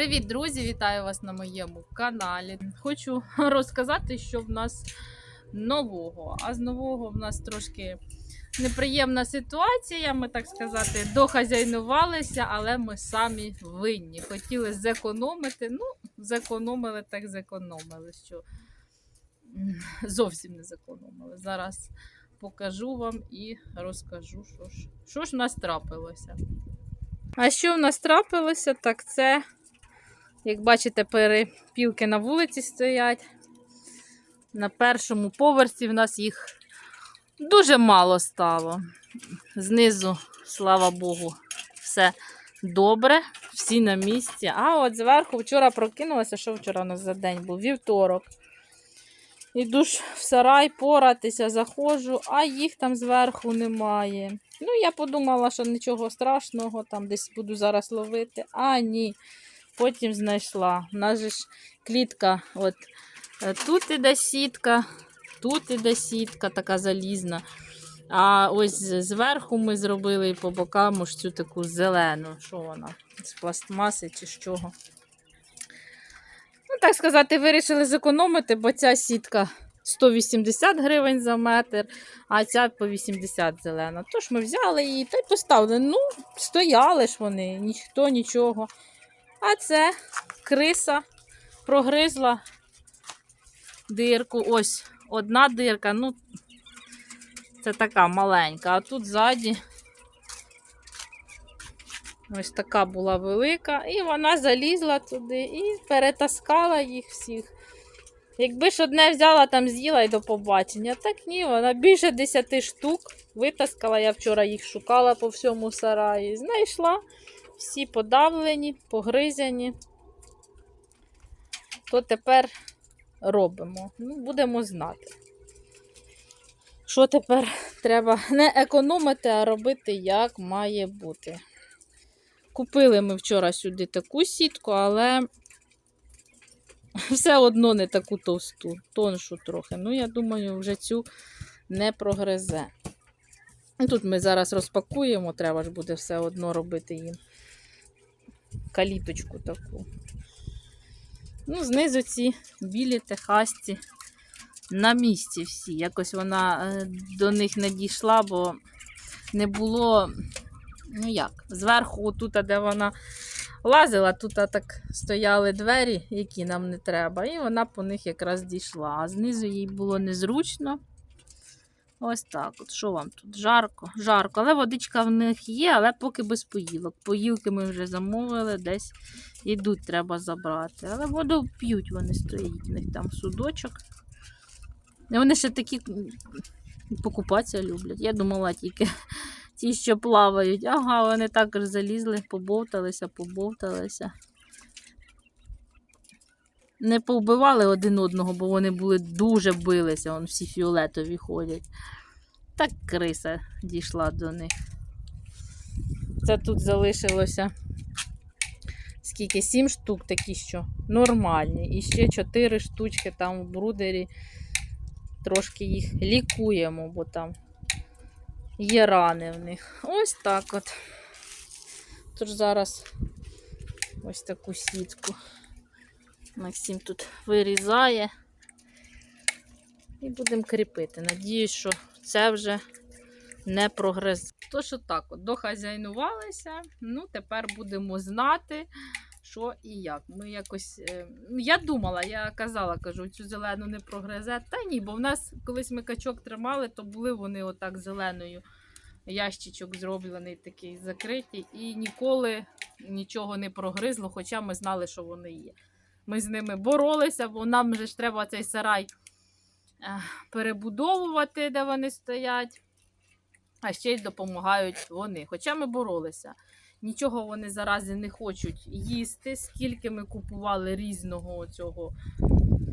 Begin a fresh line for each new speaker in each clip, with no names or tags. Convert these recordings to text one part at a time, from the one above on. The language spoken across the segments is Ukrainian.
Привіт, друзі! Вітаю вас на моєму каналі. Хочу розказати, що в нас нового. А з нового в нас трошки неприємна ситуація. Ми так сказати, дохазяйнувалися, але ми самі винні. Хотіли зекономити. Ну, зекономили, так зекономили. Що зовсім не зекономили. Зараз покажу вам і розкажу, що ж, що ж в нас трапилося. А що в нас трапилося, так це як бачите, перепілки на вулиці стоять. На першому поверсі в нас їх дуже мало стало. Знизу, слава Богу, все добре, всі на місці. А от зверху вчора прокинулася, що вчора у нас за день був? Вівторок. Іду ж в сарай поратися, заходжу, а їх там зверху немає. Ну, я подумала, що нічого страшного, там десь буду зараз ловити. А, ні. Потім знайшла. У нас же ж клітка, от е, тут іде сітка, тут іде сітка, така залізна. А ось зверху ми зробили і по бокам ось цю таку зелену. Що вона? З пластмаси чи з чого? Ну, так сказати, вирішили зекономити, бо ця сітка 180 гривень за метр, а ця по 80 зелена. Тож ми взяли її та й поставили. Ну, стояли ж вони, ніхто нічого. А це криса прогризла дирку. Ось одна дирка, ну, це така маленька, а тут ззаді ось така була велика, і вона залізла туди і перетаскала їх всіх. Якби ж одне взяла, там з'їла і до побачення. Так ні, вона більше 10 штук витаскала. Я вчора їх шукала по всьому сараї. Знайшла всі подавлені, погризяні. То тепер робимо. Ну, будемо знати. Що тепер треба не економити, а робити як має бути. Купили ми вчора сюди таку сітку, але все одно не таку товсту, тоншу трохи. Ну, я думаю, вже цю не прогризе. Тут ми зараз розпакуємо, треба ж буде все одно робити їм каліточку таку. Ну, знизу ці білі техасці на місці всі. Якось вона е, до них не дійшла, бо не було, ну як, зверху, тут, де вона лазила, тут так стояли двері, які нам не треба, і вона по них якраз дійшла. А знизу їй було незручно. Ось так. от, Що вам тут? Жарко, жарко. Але водичка в них є, але поки без поїлок. Поїлки ми вже замовили, десь йдуть, треба забрати. Але воду п'ють, вони стоять, в них там судочок. І вони ще такі покупатися люблять. Я думала тільки ті, що плавають. Ага, вони також залізли, побовталися, побовталися. Не повбивали один одного, бо вони були дуже билися, вон всі фіолетові ходять. Так криса дійшла до них. Це тут залишилося скільки? Сім штук такі, що нормальні. І ще чотири штучки там в брудері. Трошки їх лікуємо, бо там є рани в них. Ось так от. Тож зараз ось таку сітку. Максим тут вирізає. І будемо кріпити. Надіюсь, що це вже не прогриз. Тож отак от дохазяйнувалися. Ну, тепер будемо знати, що і як. Ми якось. е, ну, Я думала, я казала, кажу, цю зелену не прогризе. Та ні, бо в нас колись ми качок тримали, то були вони отак зеленою. Ящичок зроблений такий закритий, і ніколи нічого не прогризло, хоча ми знали, що вони є. Ми з ними боролися, бо нам же ж треба цей сарай е, перебудовувати, де вони стоять. А ще й допомагають вони. Хоча ми боролися. Нічого вони зарази не хочуть їсти, скільки ми купували різного цього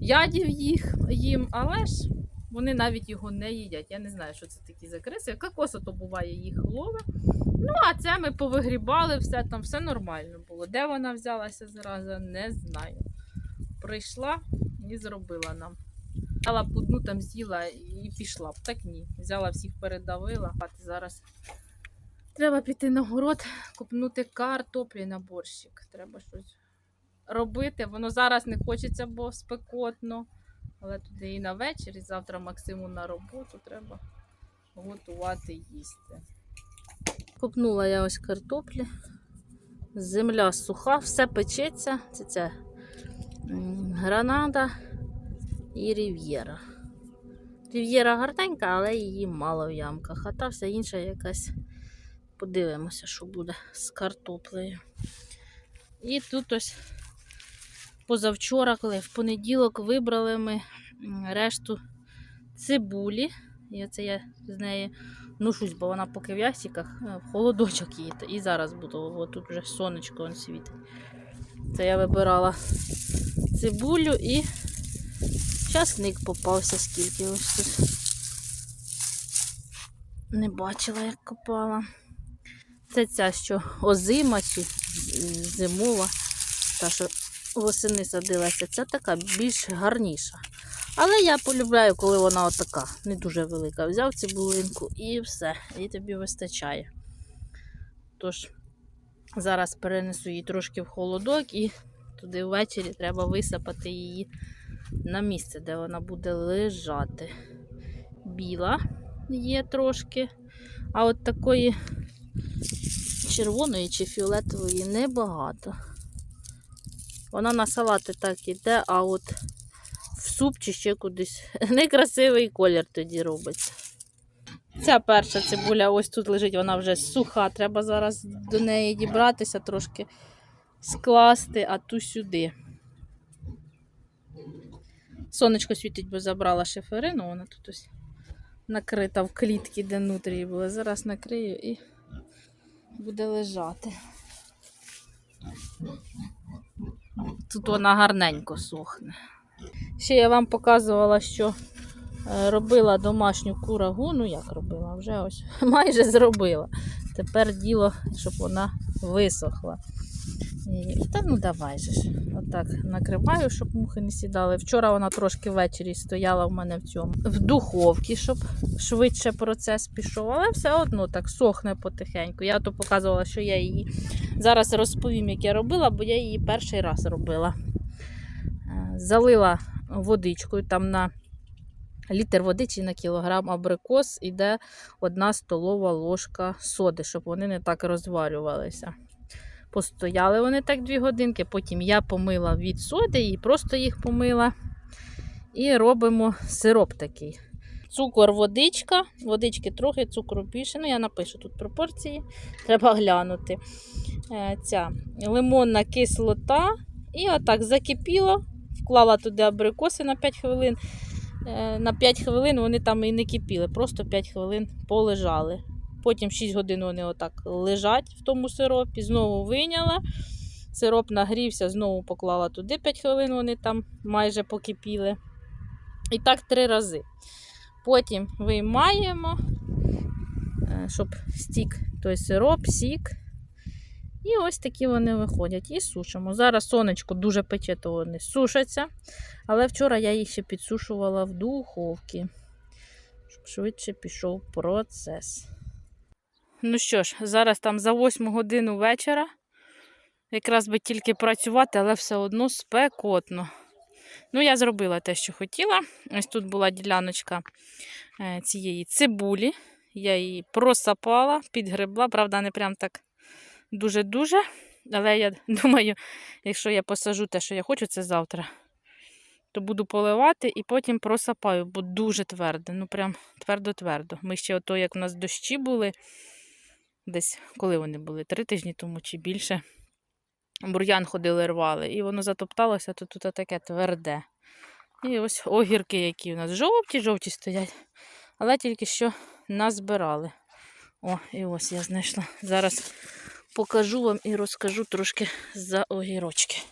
ядів їх, їм, але ж вони навіть його не їдять. Я не знаю, що це такі за криси. Кокосо то буває їх лове. Ну, а це ми повигрібали, все там все нормально було. Де вона взялася зараза, не знаю. Прийшла і зробила нам. Взяла одну там з'їла і пішла. Так ні. Взяла всіх передавила. А зараз треба піти на город, купнути картоплі на борщик. Треба щось робити. Воно зараз не хочеться, бо спекотно. Але туди і на вечір, і завтра Максиму на роботу треба готувати їсти. Копнула я ось картоплі. Земля суха, все печеться. Це м, гранада і рів'єра. Рів'єра гарненька, але її мало в ямках. А та вся інша якась. Подивимося, що буде з картоплею. І тут ось позавчора, коли в понеділок вибрали ми решту цибулі. І оце я з неї ношусь, бо вона поки в ясіках, е, в холодочок її. І зараз буду, от тут вже сонечко он світить. Це я вибирала цибулю і часник попався скільки ось тут. Не бачила, як копала. Це ця, що озима чи зимова, та що восени садилася, ця така більш гарніша. Але я полюбляю, коли вона отака, не дуже велика. Взяв цибулинку і все, і тобі вистачає. Тож, зараз перенесу її трошки в холодок і туди ввечері треба висипати її на місце, де вона буде лежати. Біла є трошки, а от такої червоної чи фіолетової небагато. Вона на салати так іде, а от в суп чи ще кудись некрасивий колір тоді робиться. Ця перша цибуля ось тут лежить, вона вже суха. Треба зараз до неї дібратися, трошки скласти, а ту сюди. Сонечко світить, бо забрала шиферину, вона тут ось накрита в клітці, де нутрії були. Зараз накрию і буде лежати. Тут вона гарненько сохне. Ще я вам показувала, що е, робила домашню курагу. Ну як робила? Вже ось майже зробила. Тепер діло, щоб вона висохла. Та ну давай же ж. Отак накриваю, щоб мухи не сідали. Вчора вона трошки ввечері стояла в мене в цьому в духовці, щоб швидше процес пішов, але все одно так сохне потихеньку. Я то показувала, що я її зараз розповім, як я робила, бо я її перший раз робила. Е, Залила водичкою там на літр води чи на кілограм абрикос іде одна столова ложка соди, щоб вони не так розварювалися. Постояли вони так дві годинки, потім я помила від соди і просто їх помила. І робимо сироп такий. Цукор, водичка, водички трохи, цукру більше. Ну, я напишу тут пропорції, треба глянути. Е, Ця лимонна кислота. І отак закипіло, вклала туди абрикоси на 5 хвилин. Е, На 5 хвилин вони там і не кипіли, просто 5 хвилин полежали. Потім 6 годин вони отак лежать в тому сиропі, знову вийняла. Сироп нагрівся, знову поклала туди 5 хвилин, вони там майже покипіли. І так три рази. Потім виймаємо, е, щоб стік той сироп, сік. І ось такі вони виходять. І сушимо. Зараз сонечко дуже пече, то вони сушаться. Але вчора я їх ще підсушувала в духовці, щоб швидше пішов процес. Ну що ж, зараз там за 8 годину вечора. Якраз би тільки працювати, але все одно спекотно. Ну, я зробила те, що хотіла. Ось тут була діляночка е, цієї цибулі. Я її просапала, підгребла, правда, не прям так дуже-дуже. Але я думаю, якщо я посажу те, що я хочу, це завтра, то буду поливати і потім просапаю, бо дуже тверде. Ну, прям твердо-твердо. Ми ще ото, як у нас дощі були, десь коли вони були, три тижні тому чи більше. Бур'ян ходили, рвали, і воно затопталося, то тут таке тверде. І ось огірки, які у нас жовті-жовті стоять, але тільки що назбирали. О, і ось я знайшла. Зараз покажу вам і розкажу трошки за огірочки.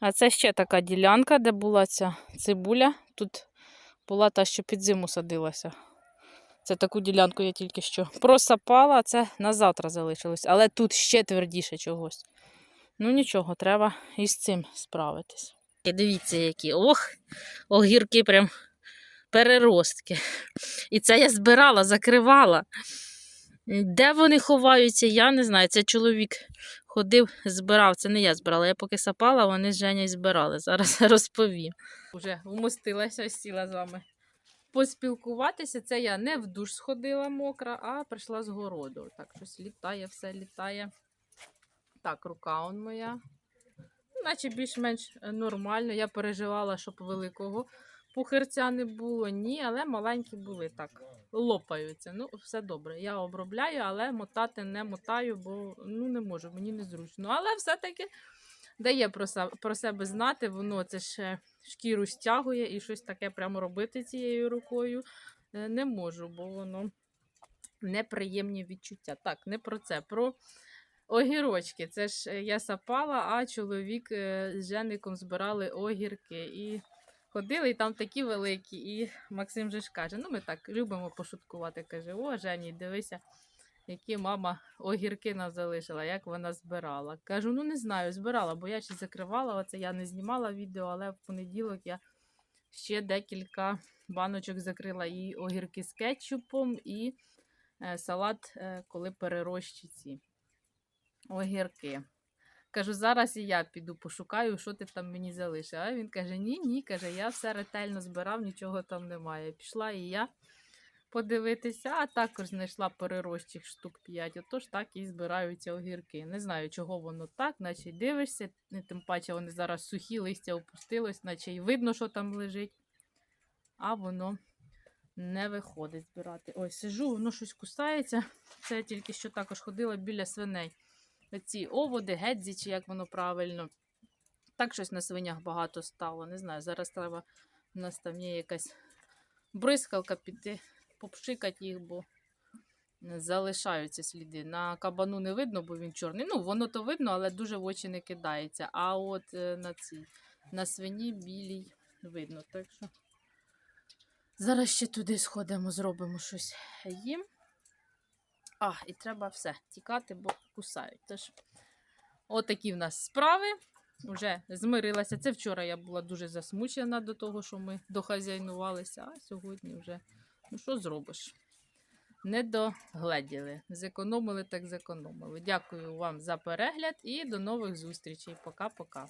А це ще така ділянка, де була ця цибуля. Тут була та, що під зиму садилася. Це таку ділянку я тільки що просапала, а це на завтра залишилось. Але тут ще твердіше чогось. Ну нічого, треба із цим справитись. Дивіться, які. Ох, огірки прям переростки. І це я збирала, закривала. Де вони ховаються, я не знаю. Це чоловік ходив, збирав. Це не я збирала. Я поки сапала, вони з Женєю збирали. Зараз розповім. Уже вмостилася, сіла з вами поспілкуватися. Це я не в душ сходила мокра, а прийшла з городу. Так, щось літає, все літає. Так, рука он моя. Наче більш-менш е, нормально. Я переживала, щоб великого пухирця не було. Ні, але маленькі були так. Лопаються. Ну, все добре. Я обробляю, але мотати не мотаю, бо ну, не можу, мені незручно. Але все-таки дає про, се- про себе знати, воно це ще шкіру стягує і щось таке прямо робити цією рукою е, не можу, бо воно неприємні відчуття. Так, не про це. Про огірочки. Це ж е, я сапала, а чоловік е, з Жеником збирали огірки. І ходили, і там такі великі. І Максим же ж каже: ну ми так любимо пошуткувати. Каже: О, Жені, дивися, які мама огірки нам залишила, як вона збирала. Кажу, ну не знаю, збирала, бо я ще закривала. Оце я не знімала відео, але в понеділок я ще декілька баночок закрила і огірки з кетчупом, і е, салат, е, коли перерощі ці огірки. Кажу, зараз і я піду пошукаю, що ти там мені залишив. А він каже: ні, ні, каже, я все ретельно збирав, нічого там немає. Пішла і я подивитися, а також знайшла перерощих штук 5. Отож так і збираються огірки. Не знаю, чого воно так, наче дивишся, тим паче вони зараз сухі, листя опустилось, наче й видно, що там лежить. А воно не виходить збирати. Ой, сижу, воно щось кусається. Це я тільки що також ходила біля свиней. Ці оводи, гедзі, чи як воно правильно. Так щось на свинях багато стало. Не знаю, зараз треба у нас там є якась бризкалка піти, попшикати їх, бо залишаються сліди. На кабану не видно, бо він чорний. Ну, воно то видно, але дуже в очі не кидається. А от е, на цій, на свині білій видно. Так що зараз ще туди сходимо, зробимо щось їм. А, і треба все тікати, бо кусають. Тож, отакі в нас справи. Уже змирилася. Це вчора я була дуже засмучена до того, що ми дохазяйнувалися, а сьогодні вже, ну що зробиш? Не догледіли. Зекономили, так зекономили. Дякую вам за перегляд і до нових зустрічей. Пока-пока.